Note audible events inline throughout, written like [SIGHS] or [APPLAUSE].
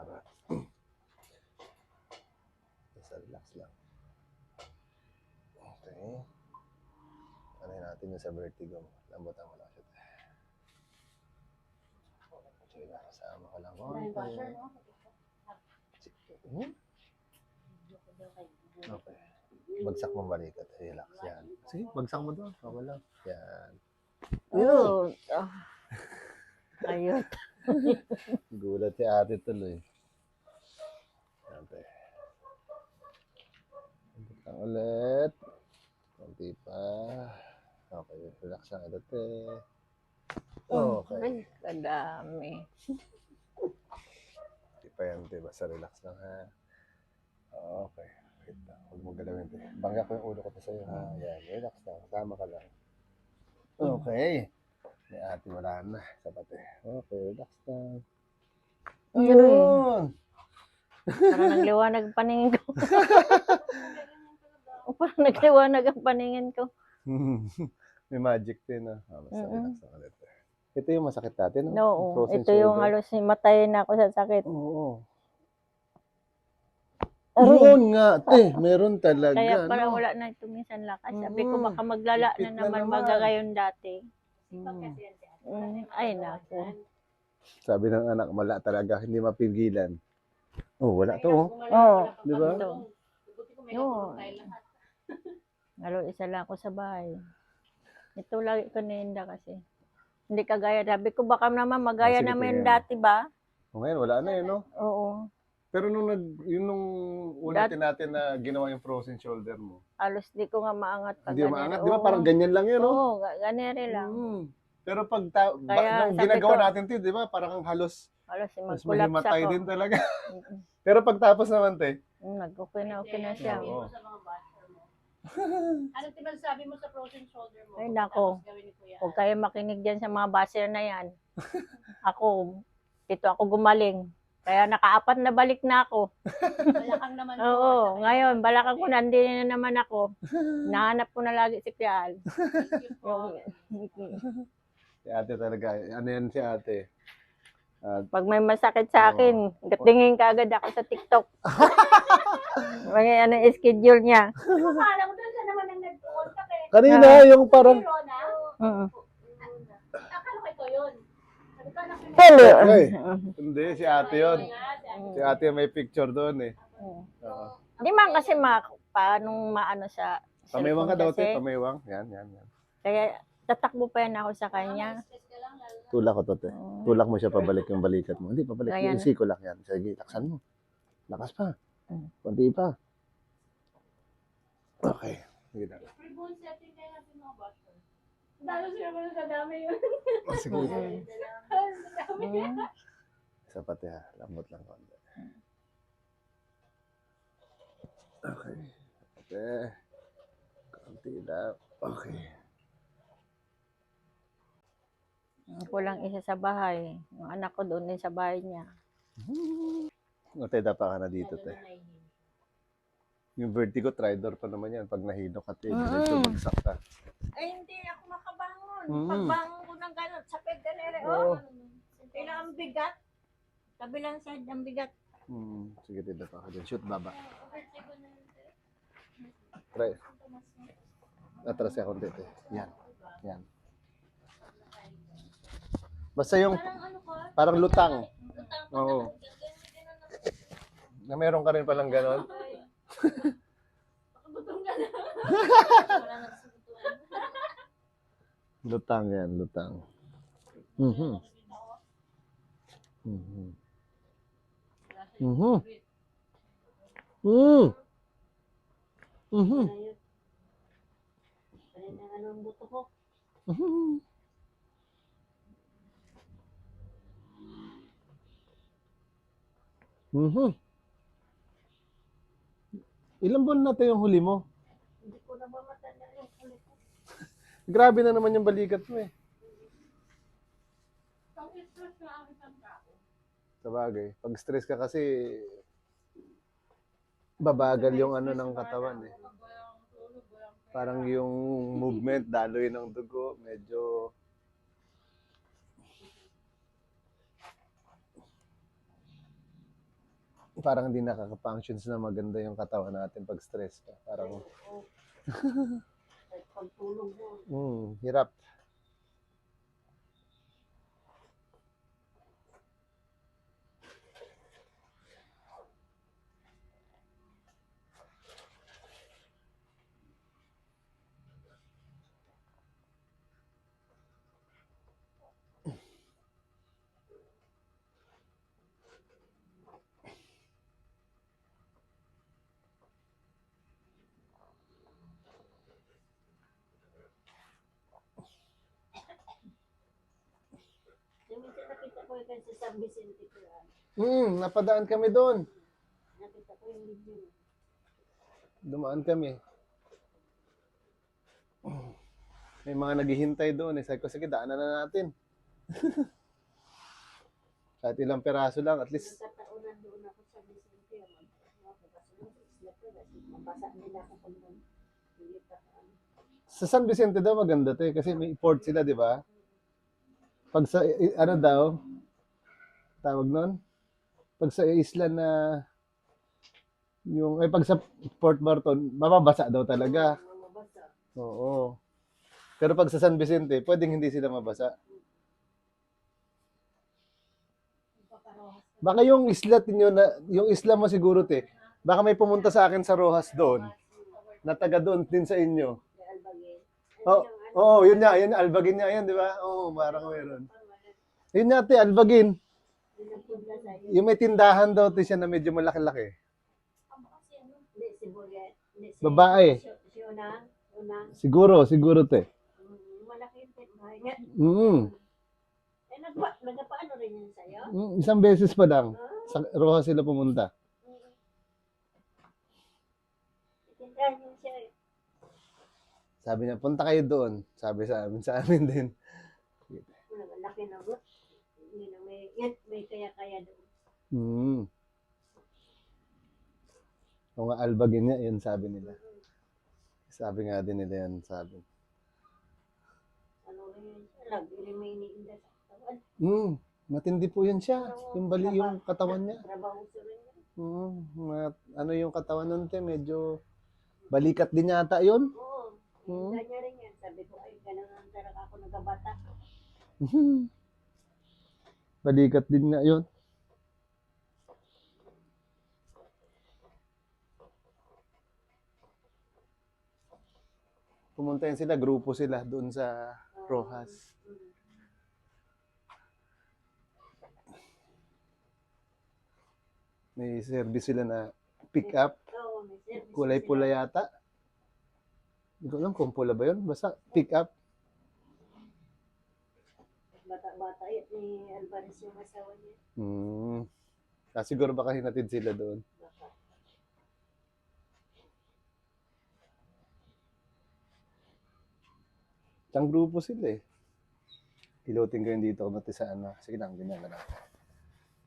para basta relax lang. Okay. Ano natin yung sa vertigo mo. Lambutan mo lang siya. Sige na, kasama ka lang. Okay. Hmm? Okay. Bagsak mo balikat. Relax yan. Sige, bagsak mo doon. Okay lang. Yan. Ah. Ayun. [LAUGHS] Gulat si ate tuloy. Ate. Butang ulit. Kunti pa. Okay, relax lang ito, te. Okay. Ay, kadami. Hindi pa yan, te. Basta relax lang, ha. Okay. Wait lang. Huwag mo galawin, te. Bangga ko yung ulo ko to sa'yo, ha. Yan, relax lang. Tama ka lang. Okay. May ate, wala na. Sapat, eh. Okay, relax lang. Ayun! Parang nagliwanag ang paningin ko. [LAUGHS] Parang nagliwanag ang paningin ko. [LAUGHS] May magic din, ah. Ah, basta Mm-mm. relax. Ito yung masakit natin, no? No, Frozen ito yung shoulder. halos matay na ako sa sakit. Oo. Aray. Yun nga, te. Meron talaga. Kaya para no? wala na tumisan lakas. Sabi ko Mm. baka maglala na na naman naman. magagayon dati. Mm. Mm, ay nako. Sabi ng anak, wala talaga. Hindi mapigilan. Oh, wala to, oh. Oo. Di ba? Ito. Oo. Lalo isa lang ako sa bahay. Ito lagi ko ninda kasi. Hindi kagaya. Sabi ko baka naman magaya Ah, sige, naman dati ba? Oh, ngayon, wala na, eh, no? Oo. Pero nung nag, yun nung una natin na ginawa yung frozen shoulder mo. Halos di ko nga maangat pa. Hindi maangat, di ba? Oo. Parang ganyan lang yun, no? Oo, ga- ganyan lang. Mm. Pero pag ta- ba- Kaya nung sabi ginagawa ko- natin, te, di ba? Parang halos Halos mas mag-collapse mahimatay ako. din talaga. [LAUGHS] Pero pagtapos naman, te, Mm, Nag-okay na okay na siya. Oo. sa mga basher mo. [LAUGHS] ano sabi mo sa frozen shoulder mo? Ay, nako. Tapos gawin ni Kuya. Huwag kayo makinig dyan sa mga baser na yan. [LAUGHS] ako, ito ako gumaling. Kaya nakaapat na balik na ako. Malakang naman po. Oo, Tsaka ngayon, yung- balak ako, nandito na naman ako. Nahanap ko na lagi si Pial. Thank you po. si ate talaga. Ano yan si ate? Ah, Pag may masakit sa akin, tingin ka agad ako sa TikTok. [LAUGHS] Mga ano yung schedule niya. Akala ko doon naman ang nag-contact eh. kanina, yung parang... Mm. akala ko ito yun. Sabi ko, anak ko na- Hello. Ay, [LAUGHS] hindi, si ate yun. Si ate may picture doon eh. Mm. Oo. Di man kasi ma, paano maano sa Pamaywang ka daw, te. kasi. Pamaywang. Yan, yan, yan. Kaya tatakbo pa yan ako sa kanya. Tulak ko to, te. Mm. Tulak mo siya pabalik yung balikat mo. Hindi, pabalik. Ayan. Yung siko lang yan. Sige, laksan mo. Lakas pa. Mm. Kunti pa. Okay. Sige na. Free bone setting kayo natin mga basher. Dalo sila mo sa dami yun. Oh, sige. Mm. Sa dami. Mm. Isa pati ha. Lambot lang konti. Okay. Okay. Konti lang. Okay. Ako lang isa sa bahay. Yung anak ko doon din sa bahay niya. [LAUGHS] Ate, dapa ka na dito, te. Yung vertigo, tridor pa naman yan. Pag nahilo ka, te, Mm. bagsak ka. Ay, hindi ako makabangon. Mm. Pagbangon ko ng gano'n, sa pedalere, Oo. oh. Kailangan ang bigat. Kabilang side ang bigat. Hmm. Sige, te, dapa ka dyan. Shoot, baba. Try. Atras ka konti, te. Yan. Yan. Basta yung Parang ano ko? parang lutang. Lutang Oo. na. Na Na meron ka rin palang ganon. Gutom ka na. Wala subutuan. Lutang yan, lutang. Mhm. Mhm. Mhm. Mhm. Mhm. Ang ano ang buto ko. Mhm. Mhm. Ilang buwan na tayo yung huli mo? Hindi ko na ba matanda yung ulit ko. [LAUGHS] Grabe na naman yung balikat mo eh. Ang stress na ang isang tao. Sabagay. Pag stress ka kasi, babagal yung ano ng katawan eh. Parang yung movement, daloy ng dugo, medyo... parang hindi nakaka-functions na maganda yung katawan natin pag stress ka. Parang, [LAUGHS] Kahit pagtulog mo. hmm, hirap. Ko sa San Vicente ko. Hmm, napadaan kami doon. Nakita ko yung video. Dumaan kami. [CLEARS THROAT] May mga naghihintay doon. Eh. Sabi ko, sige, daanan na natin. [LAUGHS] Kahit ilang peraso lang, at least. Nagkataunan doon ako sa Vicente. Ko. Kasi mabasa nila ako pa ano. Sa San Vicente daw maganda to eh, kasi may port sila, di ba? Pag sa, ano daw, tawag nun? Pag sa isla na, yung, ay pag sa Port Barton, mababasa daw talaga. Mga mabasa. Oo. Pero pag sa San Vicente, pwedeng hindi sila mabasa. Baka yung isla ninyo na, yung isla mo siguro te, baka may pumunta sa akin sa Rojas doon, na taga doon din sa inyo. Oh, Oo, oh, yun nga, yun, albagin niya yan, di ba? Oo, parang meron. Yun nga, te, albagin. Yung may tindahan daw, te, siya na medyo malaki-laki. Babae. Siguro, siguro, te. Mm, Malaki yung tindahan niya. Mm. Eh, nagpa, nagpaano rin yun sa'yo? Mm, Isang beses pa lang. Ah, Sa Rojas sila pumunta. eh. Sabi niya, punta kayo doon. Sabi sa amin, sa amin din. Malaki na na may, kaya-kaya doon. Mm. O nga, albagin niya, yun sabi nila. Sabi nga din nila yan, sabi. Ano yun siya. Nag-remaining in the katawan. Mm, matindi po yun siya. Yung bali, yung katawan niya. Trabaho sa rin yun. Mm, ma- ano yung katawan nun, te, medyo balikat din yata yun. Oo. Hmm. Tindahan niya rin yan. Sabi ko, ay, ganun ang talaga ako nagabata. Balikat din nga yun. Pumunta yun sila, grupo sila doon sa Rojas. May service sila na pick up. Kulay pula yata. Hindi ko alam kung pula ba yun. Basta pick up. Bata-bata yun ni Alvarez yung asawa niya. Hmm. Ah, siguro baka hinatid sila doon. Baka. Isang grupo sila eh. Piloting ko yun dito kumati sa ano. Sige lang, ganyan na lang.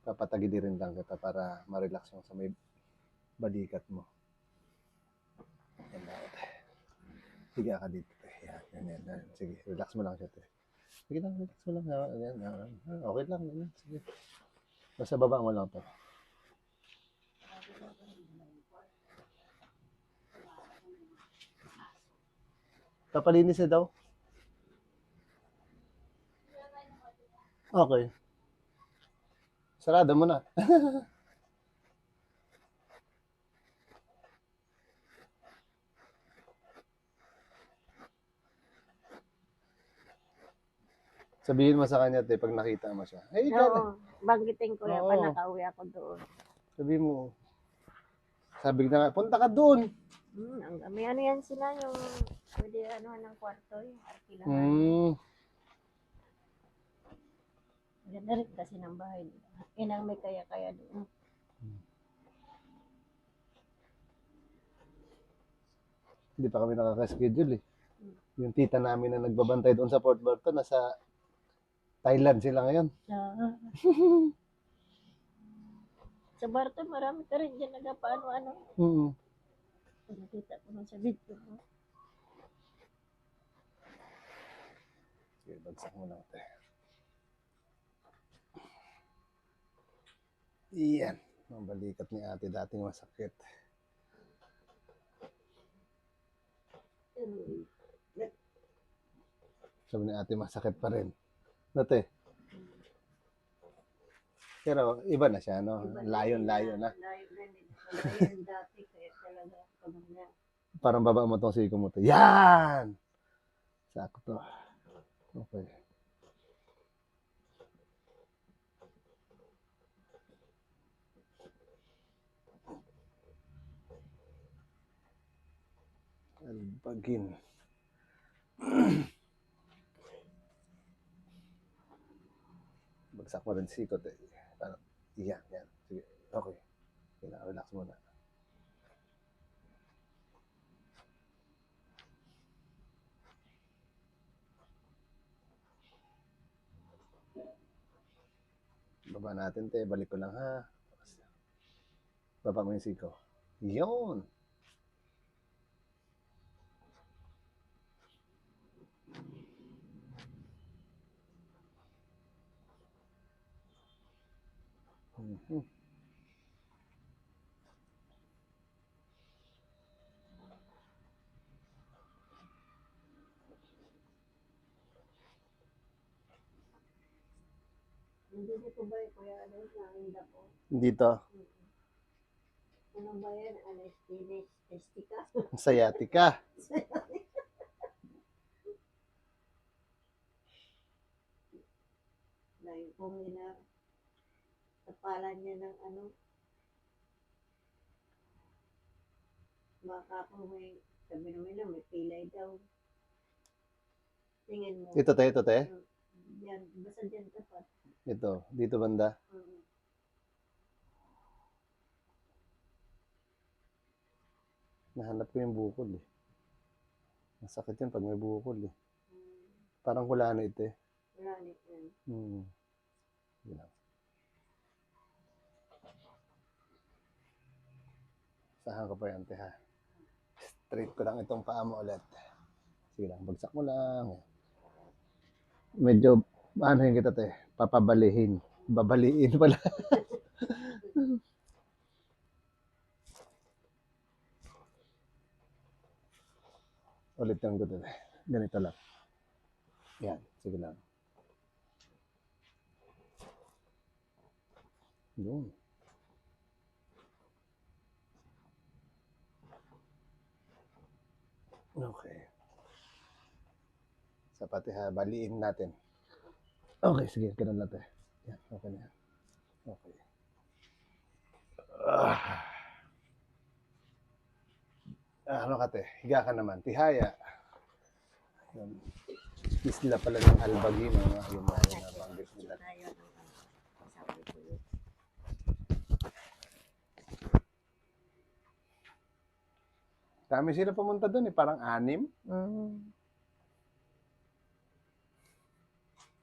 Papatagili rin lang kita para ma-relax mo sa may balikat mo. Yan lang. Sige ka dito. yan, yan, yan. Sige, relax mo lang siya. te. Sige lang, relax mo lang. Yan, ah, okay lang. Yan, sige. Basta baba mo lang to. Papalinis na daw. Okay. Sarado mo na. [LAUGHS] Sabihin mo sa kanya, te, pag nakita mo siya. Na. Oo, banggitin ko yan Oo. pa nakauwi ako doon. Sabihin mo. Sabi na nga, punta ka doon. Hmm, ang may ano yan sila yung pwede ano ng kwarto yung arkilahan. Hmm. Ganda rin kasi ng bahay nila. Yan ang may kaya-kaya doon. Hindi pa kami nakaka-schedule eh. Yung tita namin na nagbabantay doon sa Port Barton, nasa Thailand sila ngayon. Ah. [LAUGHS] sa Barton, marami ka rin dyan nagpaano-ano. Mm. Nakita ko sa video mo. Sige, bagsak mo lang. te. Iyan. Ang balikat ni ate dating masakit. Ano, Sabi ni ate masakit pa rin. Dati. Pero iba na siya, no? iba Layon-layo na. Layon dati, kaya talaga pag na. Parang baba mo tong siko mo to. Yan! Sakto. Okay. Albagin. [CLEARS THROAT] Bagsak mo rin sikot eh. Ano? Yan, yan. Sige. Okay. Na, relax muna. Baba natin, te. Balik ko lang, ha? Baba mo yung siko. Yun! Hindi dito ba yung kuya ano, nainda ko? Dito, Ano ba yan? Anesthesia? Estika? sciatica. Dahil kung ina tapalan niya ng ano baka kung may sabi naman na may pilay daw. Tingin mo. Ito, te, ito, te. Yan, basta dyan tapat. Ito, dito banda. Mm. Nahanap ko yung bukol eh. Masakit yun pag may bukol eh. Mm. Parang kulano ito eh. Wala nit yan. Hmm. Sige lang. Sahan ko pa yan, te? Straight ko lang itong paa mo ulit. Sige lang, bagsak mo lang. Medyo, ano yung kita, te? Papabalihin. Babaliin pala. [LAUGHS] ulit yung gusto, te. Ganito lang. Yan, sige lang. Yun. Okay. Sa pati ha, baliin natin. Okay, sige, ganun natin. Yan, okay na yan. Okay. Ah. Ano ka te? Higa ka naman. Tihaya. Yan. Isla pala ng albagi, mga yun na yun na banggit nila. Tayo ng ano, sabi ko yun. Dami sila pumunta doon eh, parang anim. Mm.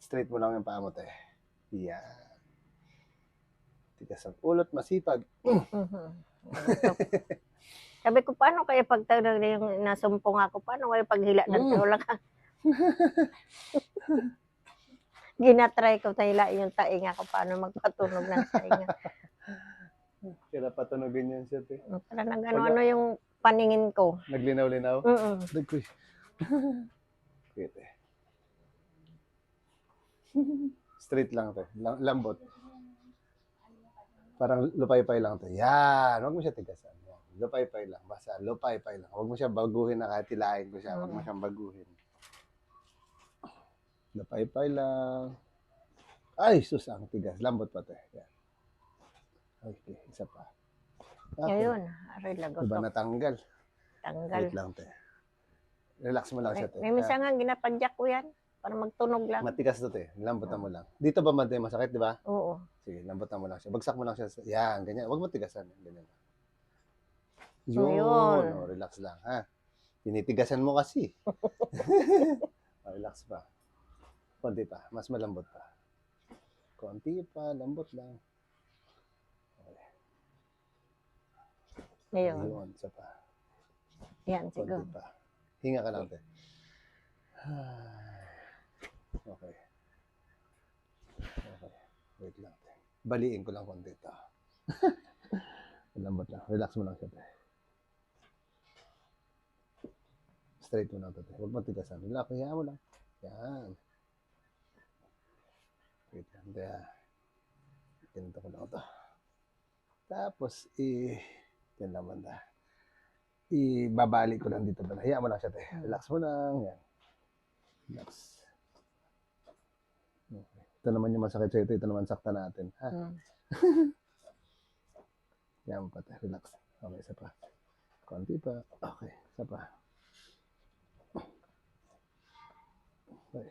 Straight mo lang yung paa mo, te. Yan. Tigas ang ulot, masipag. Mhm. Sabi ko, paano kaya pag yung nasumpong ako, paano kaya paghila ng Mm. taula ka? [LAUGHS] Ginatry ko tahila yung tainga ko, paano magpatunog ng tainga. Kaya patunogin yan siya, te. Para nag ano-ano yung paningin ko. Naglinaw-linaw. Mm-mm. Dagkoy. Okay, te. Straight lang, te. Lam- Lambot. Parang lupay-pay lang, te. Yan. Huwag mo siya tigasan. Yan. Lupay-pay lang. Basta lupay-pay lang. Huwag mo siya baguhin na kahit tilahin ko siya. Huwag mo siyang baguhin. Lupay-pay lang. Ay, sus, ang tigas. Lambot pa, te. Yan. Okay, isa pa. Okay. Ayun, aray lagot Diba natanggal? Tanggal. Wait lang, te. Relax mo lang siya, te. may minsan nga ginapadyak ko yan para magtunog lang. Matigas to, te. Lambutan mo lang. Dito ba mati masakit, di ba? Oo. Sige, lambutan mo lang siya. Bagsak mo lang siya. Yan, ganyan. Huwag mo tigasan. Ganyan Yun. yun. Oh, relax lang, ha? Tinitigasan mo kasi. Oh, [LAUGHS] [LAUGHS] relax pa. Konti pa. Mas malambot pa. Konti pa. Lambot lang. Ngayon. Ayun. Isa pa. Yan, Konti siguro. pa. Hinga ka lang, te. [SIGHS] Okay. Okay. Wait lang, te. Baliin ko lang konti ito. Lambot lang. Relax mo lang siya, te. Straight mo lang to, te. Huwag mo tigasan. Relax, hayaan mo lang. Yan. Wait lang, ah. Ganito ko lang ito. Tapos, i... Yan lang banda. Ibabalik ko lang dito banda. Hayaan mo lang siya, te. Relax mo lang. Yan. Relax. Okay. Ito naman yung masakit sa ito. Ito naman sakta natin. Ha? Mm. [LAUGHS] Yan pa, te. Relax. Okay, isa pa. Konti pa. Okay, isa pa. Okay.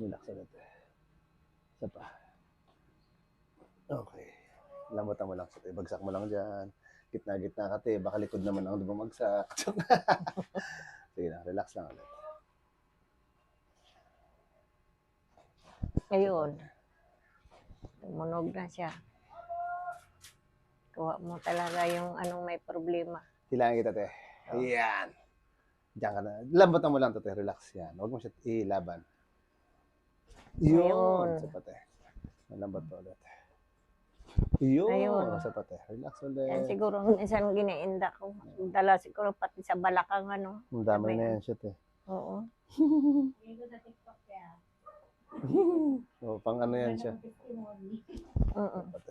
Relax ulit. Isa pa. Okay. Lambutan mo lang sa te. Bagsak mo lang dyan. Gitna-gitna ka, te. Baka likod naman ang bumagsak. [LAUGHS] Sige na, relax lang ulit. Ayun. Tumunog na siya. Kuha mo talaga yung anong may problema. Kailangan kita, te. Yan. Diyan ka na. Lambutan mo lang to, te. Relax yan. Huwag mo siya ilaban. Yun. Ayun. Sa pate. Malambot to ulit. Yun. Ayun. Sa pate. Relax ulit. Yan siguro minsan giniinda ko. Dala siguro pati sa balakang ano. Ang dami na yan siya, te. Oo. Hindi ko sa TikTok kaya. O, pang ano yan siya. Oo. Pate.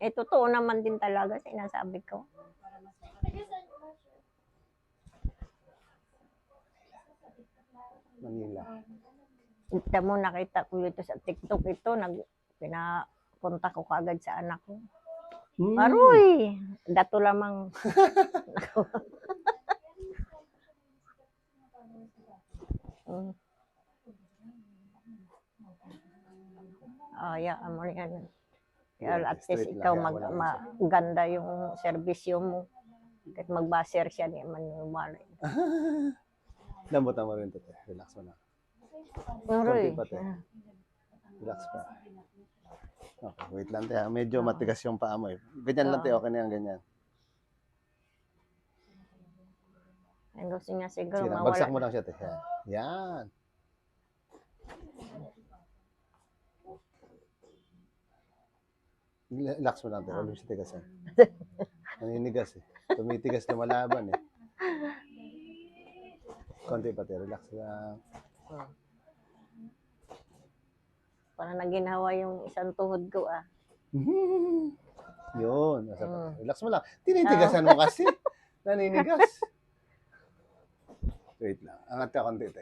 Eh, totoo naman din talaga sinasabi ko. Manila. Kita mo, nakita ko ito sa TikTok ito. Nag, pinapunta ko kagad sa anak ko. Hmm. Maroy! Dato lamang. Mm. [LAUGHS] Ah, yeah, mo yan. Kaya Yeah, at least ikaw mag, maganda yung serbisyo mo. Kahit magbaser siya, di man yung malay. [LAUGHS] Lambutan mo rin to, te. Relax mo na. Maroy. Relax pa. Okay, wait lang, te. ha. Medyo matigas yung paa mo, eh. Ganyan lang, te. Okay na yan, ganyan. Ang gusto niya siguro Sige lang, mawala. bagsak mo lang siya, te. Yan. Yan. Relax mo lang, te. Huwag mo siya tigasan. [LAUGHS] Naninigas, eh. Tumitigas, lumalaban, eh. Konti pa, te. Relax lang. Parang naginawa yung isang tuhod ko ah. [LAUGHS] Yun. Nasa Mm. Relax mo lang. Tinitigasan mo kasi. [LAUGHS] Naninigas. Wait lang. Angat ka konti, te.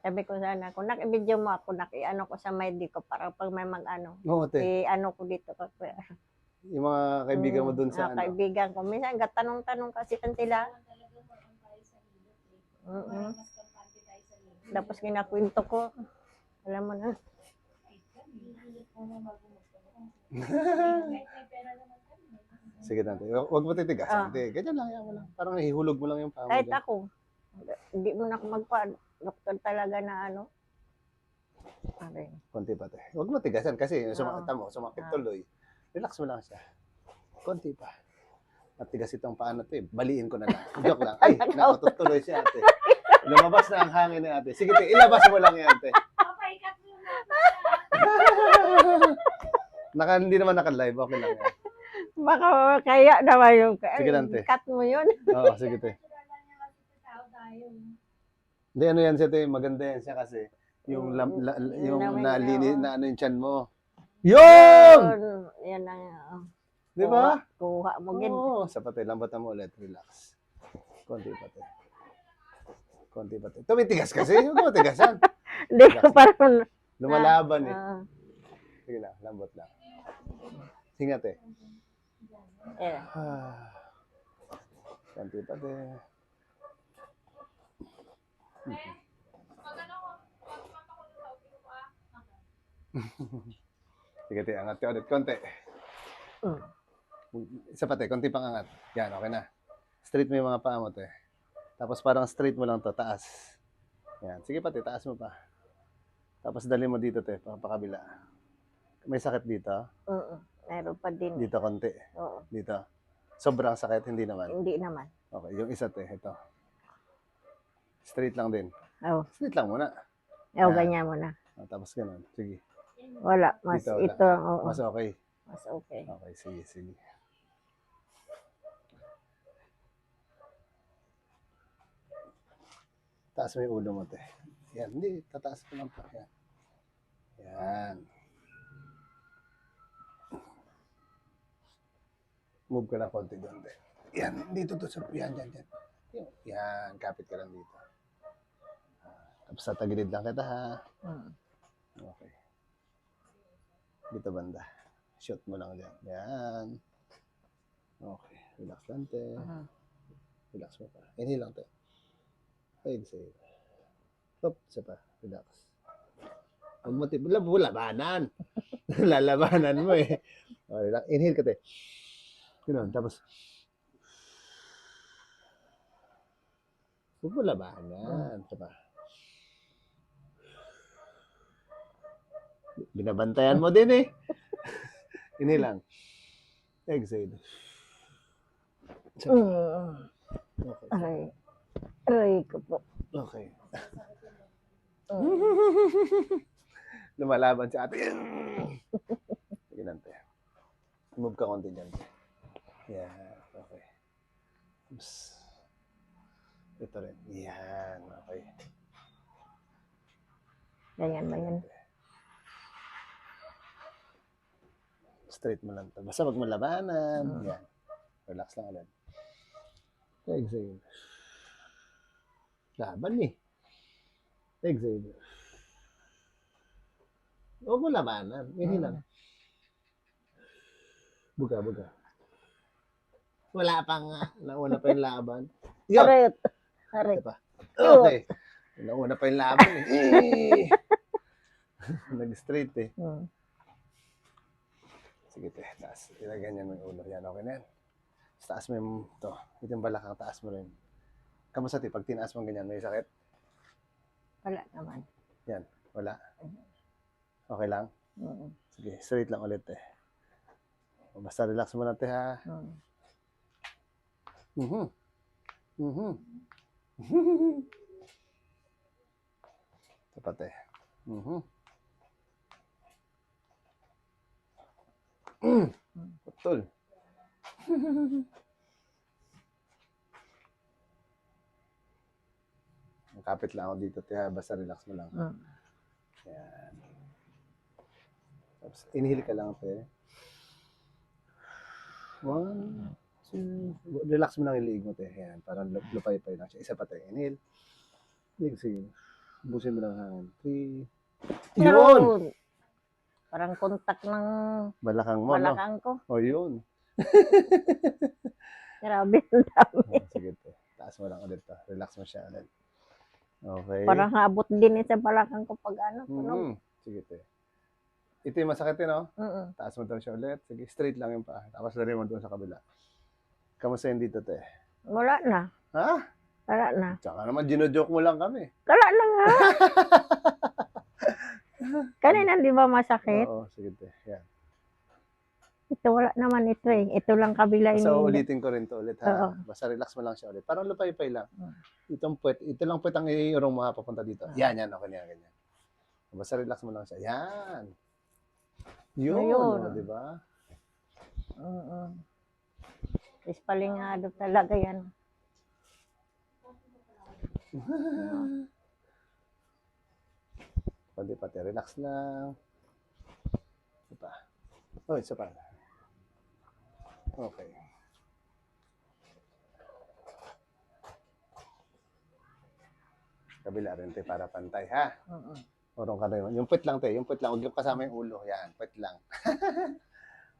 Sabi ko sana, kung nakibidyo mo ako, naki-ano ko sa ID ko para pag may mag-ano, Oo, te. i-ano ko dito. Kasi, Yung mga kaibigan mo dun sa Ah, ano. Kaibigan ko. Minsan, gatanong-tanong kasi kan sila. Sa. Mm-mm. Para sa. Tapos kinakwento ko. Alam mo na. [LAUGHS] Sige na. Huwag mo titigasan. Ah. Te. Ganyan lang, yan mo lang. Parang ihulog mo lang yung paa mo. Kahit dyan. ako, hindi mo na ako magpa doktor talaga na ano. Pare. Konti pa, te. Huwag mo tigasan kasi Oo. sumakit mo, sumakit Ah. tuloy. Relax mo lang siya. Konti pa. Matigas itong paa na to eh. Baliin ko na lang. [LAUGHS] Joke lang. Ay, nakatutuloy siya, ate. Lumabas na ang hangin ni ate. Sige, te. Ilabas mo lang yan, ate. [LAUGHS] [LAUGHS] Naka, hindi naman naka-live. Okay lang yan. Baka kaya naman yung Sige lang, te. cut mo yun. [LAUGHS] Oo, sige, te. Sa. Hindi, ano yan siya, te. Maganda yan siya kasi. Yung, lam, la, yung Namin, nalini, na ano yung chan mo. Yun! Yan ang uh, Di ba? kuha mo gin. Oo, sapat eh. Lambatan mo ulit. Relax. Konti pa, te. Konti pa, te. Tumitigas kasi. Huwag mo tigasan. [LAUGHS] Hindi ko parang Lumalaban eh. ah, Sige lang, lambot lang. Hinga, te. eh, Ah. [SIGHS] Konti pa, te. [LAUGHS] Sige, te. Angat ka ulit. Konti. mm. Isa pa, te. Konti pang angat. Yan, okay na. Straight mo yung mga paa mo, te. Tapos parang straight mo lang to, taas. Yan. Sige pa, te. Taas mo pa. Tapos dali mo dito, te. Pa, pakabila. May sakit dito. Mm, meron pa din. Dito konti. Oo, Dito. Sobrang sakit, hindi naman. hindi naman. Okay, yung isa, te. Ito. Straight lang din. Oh, Straight lang muna. oh Ah. ganyan mo na. Ah, tapos ganun. Sige. Wala. Mas Dito, wala. ito, oo. Mas okay. Mas okay. Okay, sige, sige. Taas mo yung ulo mo, te. Yan, hindi, tataas ko lang pa. Yan. Yan. Move ka lang konti doon. Yan, dito to sa, yan, yan, yan. Yan, kapit ka lang dito. Ah, Tapos sa tagilid lang kita, ha. Mm. Okay. Dito banda. Shoot mo lang dyan. Yan. Okay. Relax lang, te. Mhm. Relax mo pa. Inhale lang, te. Exhale. Hop, isa pa. Relax. Te. Wala, labanan. [LAUGHS] Lalabanan mo eh. Okay, relax. Inhale ka, te. Ganun. Tapos, huwag mo labanan. Isa pa. Binabantayan mo din eh. [LAUGHS] Inhale lang. Exhale. Mm. Okay. Aray. Aray ko po. Okay. [LAUGHS] [LAUGHS] Lumalaban si ate. [LAUGHS] Sige lang, te. Move ka konti dyan. Yan. Okay. Oops. Ito rin. Yan. Okay. Ganyan ba yan? Straight mo lang. to. Basta wag mo labanan. Mm. Yan. Relax lang ulit. Exhale. Laban eh. Exhale. Huwag mo labanan. Hindi Mm. lang. Buga, buga. Wala pa nga. Nauna pa yung laban. Yo! Aray. Aray. Ito pa. Okay. Nauna pa yung laban eh. [LAUGHS] Nag-straight eh. Mm. Sige, te. Taas. Ilagyan niya mo yung ulo. Yan, okay na yan. Taas mo yung, to. Ito yung balakang, taas mo rin. Kamusta, te? Pag tinaas mo ganyan, may sakit? Wala naman. Wala? Okay lang? Mm. Sige, straight lang ulit, te. Basta relax mo te, ha? Mm. Mhm. Mhm. Ito pa, te. Mhm. Mm. [CLEARS THROAT] Putol. [LAUGHS] Kapit lang ako dito, te, ha? Basta relax mo lang. Mm. Yan. Tapos, inhale ka lang, te. One, two, relax mo lang yung liig mo, te. Yan, parang lup- lupay-pay lang siya. Isa pa, te. Inhale. Exhale. Busin mo lang hangin. Three. Yun! Parang kontak ng Balakang mo, no? balakang ko. O, yun. [LAUGHS] Grabe ang dami. Oh, sige, te. Taas mo lang ulit, to. Relax mo siya ulit. Okay. Parang habot din sa balakang ko pag ano. Mhm. Sige, te. Ito yung masakit, eh, no? Mm-mm. Taas mo daw siya ulit. Sige, straight lang yung paa. Tapos lari mo doon sa kabila. Kamusta yun dito, te? Wala na. Ha? Wala na. Tsaka naman, ginojoke mo lang kami. Wala na nga. [LAUGHS] Kanina di ba masakit? Oo, sige, te. Yan. Ito wala naman ito eh. Ito lang kabila So, ini. ulitin ko rin to ulit, Oo. ha? Basta relax mo lang siya ulit. Parang lupay-pay lang. Mm. Itong puwet, ito lang puwet ang iurong mga papunta dito. Ah. Yan, yan, okay na yan, ganyan. Basta relax mo lang siya. Yan. Yun, Ayun. oh, di ba? Mm-mm. Ispalingado talaga yan. [LAUGHS] Pwede pati, relax lang. Pa. Oh, isa pa. Okay. Kabila rin, te, para pantay, ha? Mm-mm. Orong ka rin. Yung pwet lang, te. Yung pwet lang. Huwag yung kasama yung ulo. Yan, pwet lang. [LAUGHS]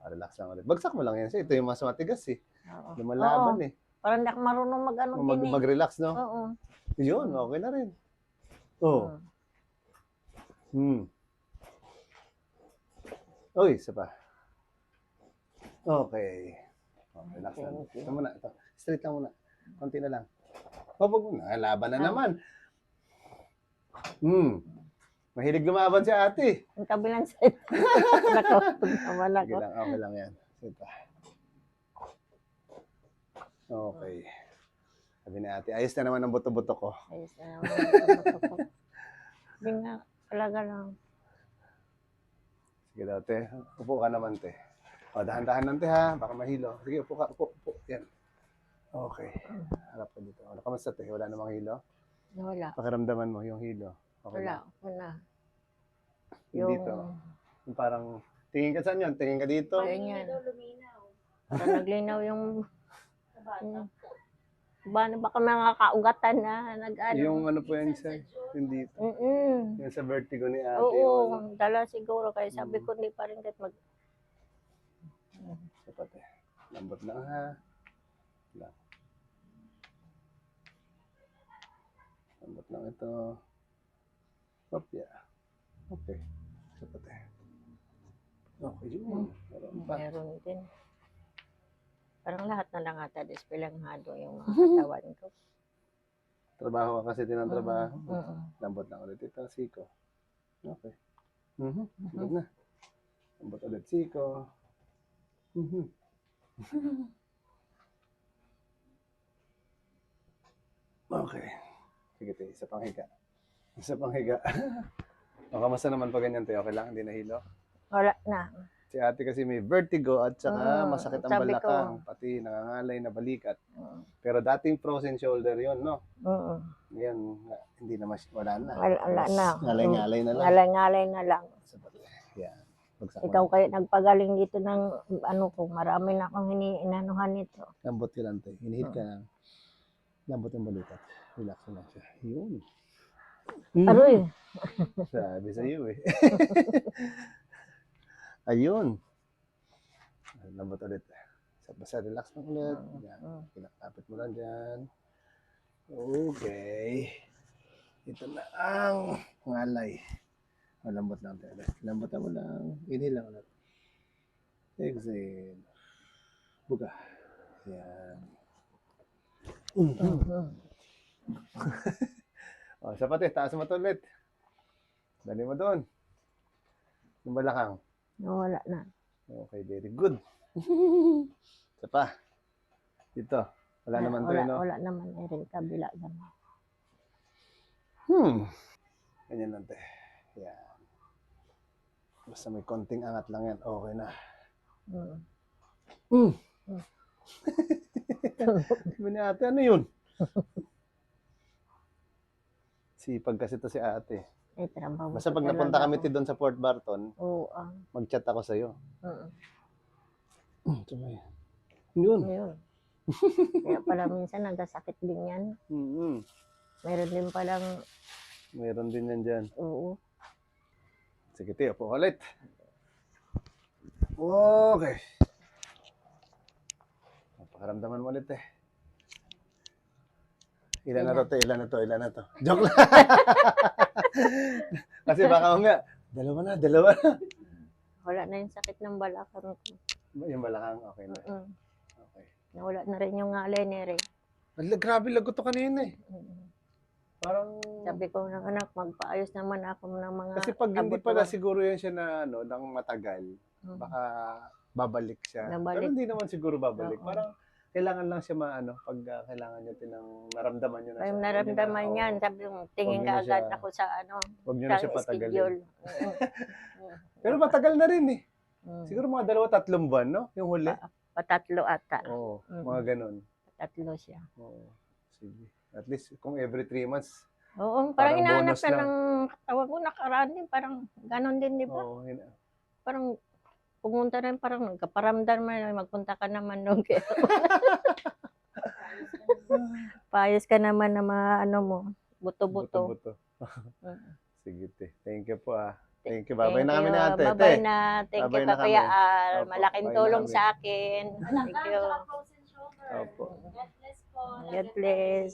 Ah, relax lang ulit. Bagsak mo lang yan. Ito yung mas matigas, eh. Oo. Lumalaban, eh. Parang hindi ako marunong mag-ano Mag, din eh. mag-relax, no? Oo. Yun, okay na rin. Oh. Mm. Hmm. Uy, isa pa. Okay. Oh, relax lang. You. Ito muna. Ito. Straight lang muna. Konti na lang. Papag muna. Laban na Ah. naman. Hmm. Mahilig lumaban si ate. Ang kabilang side. [LAUGHS] Nakawag naman Sige ako. lang. Okay lang yan. Sige pa. Okay. Sabi ni ate, ayos na naman ang buto-buto ko. Ayos na naman. Hindi nga, talaga lang. Sige daw, te. Upo ka naman, te. O, dahan-dahan lang, te, ha? Baka mahilo. Sige, upo ka. Upo, upo. Yan. Okay. Harap ka dito. Ano, kamusta, te? Wala namang hilo? Wala. Pakiramdaman mo yung hilo. Okay Wala. na. Wala. Yung dito. Yung parang, tingin ka saan yun? Tingin ka dito? Ayun yan. Parang naglinaw yung Sa bata. ba baka mga kaugatan na nag-ano. Yung ano po yan siya? Yung dito. Mm-mm. Yung sa vertigo ni ate. Oo, yung ano. dala siguro. Kaya sabi Mm. ko, hindi pa rin kahit mag... Sapat eh. Lambot lang ha. Lang. Lambot lang ito. Hop, yeah. Okay. Sapat eh. Okay, yun. Meron pa. Meron din. Parang lahat na lang ata dispelanghado yung mga [LAUGHS] katawan ko. Trabaho ka kasi din ang trabaho. Mm-mm. Lambot lang ulit ito, siko. Okay. Mhm. Sige na. Lambot ulit siko. Mhm. okay. Sige, te, isa pang higa. Isa pang higa. [LAUGHS] o, kamusta naman pa ganyan, te? Okay lang? Hindi nahilo? Wala na. Si ate kasi may vertigo at saka Mm, masakit ang sabi ko. balakang, pati nangangalay na balikat. Mm. Pero dating frozen shoulder yon no? Mm-mm. Ngayon, nga- hindi na mas, wala na. Wala, wala na. Ngalay-ngalay na lang. Ngalay-ngalay na lang. Sapat. Yan. Bagsak Ikaw kayo nagpagaling dito ng ano ko, marami na akong hiniinanuhan nito. Lambot ka lang, te. Hinihit ka lang. Lambot yung balikat. Relax mo lang siya. Yun. Aroy, [LAUGHS] Sabi sa iyo eh. [LAUGHS] Ayun. Lambot ulit. Sa basta relax mo ulit. Yan. Mm. Kinakapit mo lang dyan. Okay. Ito na ang ngalay. Malambot lang tayo. Lambot mo lang. Inhale lang ulit. Exhale. Buga. Yan. Mhm. [LAUGHS] Mm. O, sapat eh. Taas mo ito ulit. Dali mo doon. Yung balakang. Nawala na. Okay, very good. [LAUGHS] Isa pa. Dito. Wala naman to, wala, no? wala naman eh, rin kabila naman. Hmm. Ganyan lang, te. Yan. Basta may konting angat lang yan. Okay na. Mm. Hmm. [LAUGHS] [LAUGHS] Sabi ni ate, ano yun? Sipag kasi to si ate. Eh, trabaho Basta pag napunta kami ti doon sa Port Barton, Oo, ah. mag-chat ako sa'yo. Mm. [CLEARS THROAT] Hmm, tumay. Yun. Ayun. [LAUGHS] Kaya pala minsan nagkasakit din yan. Mm-hmm. Meron din palang, Meron din yan dyan. oo. Sige, tiyo po ulit. Okay. Pakaramdaman mo ulit eh. Ilan na to, te? Ilan na to? Ilan na to? [LAUGHS] Joke lang. [LAUGHS] Kasi baka mamaya, dalawa na, dalawa na. Wala na yung sakit ng balakang ko. Yung balakang, okay na. Mm-mm. Okay. Nawala na rin yung ngalay ni Ray. Grabe, lagot to kanina eh. Mm-mm. Parang, Sabi ko ng anak, magpaayos naman ako ng mga kasi pag hindi pala siguro yan siya na, ano, nang matagal, Mm. baka babalik siya. Nabalik. Pero hindi naman siguro babalik. Oo. Parang kailangan lang siya maano pag ah, kailangan niyo tinang naramdaman niyo na Ay, naramdaman niyo na- yan. Sabi ko, tingin ka agad siya- ako sa ano, Huwag niyo na siya patagalin. [LAUGHS] Pero matagal na rin eh. Mm. Siguro mga dalawa tatlong buwan, no? Yung huli. Pa- Patatlo ata. Oo, Mm. mga ganun. Patatlo siya. Oo. Sige. At least kung every three months. Oo, Parang parang, hinahanap na lang. ng katawan ko, nakaraan din. Parang ganon din, di ba? Oo, hina- Parang pumunta rin, parang nagkaparamdam na magpunta ka naman nung [LAUGHS] Paayos ka naman na mga ano mo, buto-buto. Buto-buto. Mm. Sige, te. Thank you po ah. Thank you. Babay na kami you. na ate. Babay na. Thank Babay you na pa Kuya kami. Al. Opo, Malaking babay na tulong kami. sa akin. Thank you. Frozen shoulder. Opo. God bless po. God bless.